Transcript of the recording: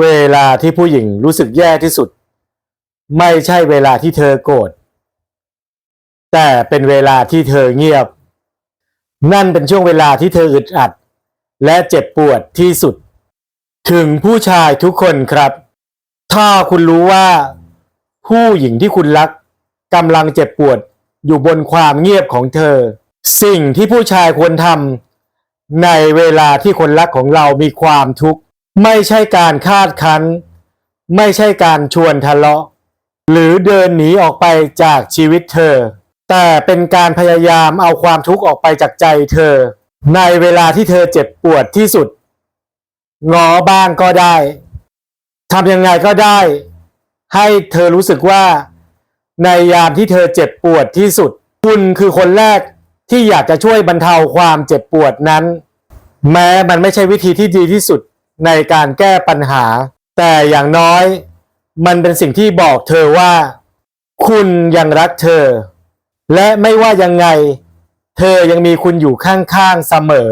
เวลาที่ผู้หญิงรู้สึกแย่ที่สุด ไม่ใช่เวลาที่เธอโกรธแต่เป็นเวลาที่เธอเงียบ นั่นเป็นช่วงเวลาที่เธออึดอัด และเจ็บปวดที่สุด ถึงผู้ชายทุกคนครับ ถ้าคุณรู้ว่า ผู้หญิงที่คุณรักกำลังเจ็บปวดอยู่บนความเงียบของเธอ สิ่งที่ผู้ชายควรทำในเวลาที่คนรักของเรามีความทุกข์ ไม่ใช่การคาดคั้น ไม่ใช่การชวนทะเลาะ หรือเดินหนีออกไปจากชีวิตเธอ แต่เป็นการพยายามเอาความทุกข์ออกไปจากใจเธอ ในเวลาที่เธอเจ็บปวดที่สุดงอบ้างก็ได้ทำยังไงก็ได้ ให้เธอรู้สึกว่า ในยามที่เธอเจ็บปวดที่สุด คุณคือคนแรกที่อยากจะช่วยบรรเทาความเจ็บปวดนั้น แม้มันไม่ใช่วิธีที่ดีที่สุด ในการแก้ปัญหา แต่อย่างน้อย มันเป็นสิ่งที่บอกเธอว่า คุณยังรักเธอ และไม่ว่ายังไง เธอยังมีคุณอยู่ข้างๆเสมอ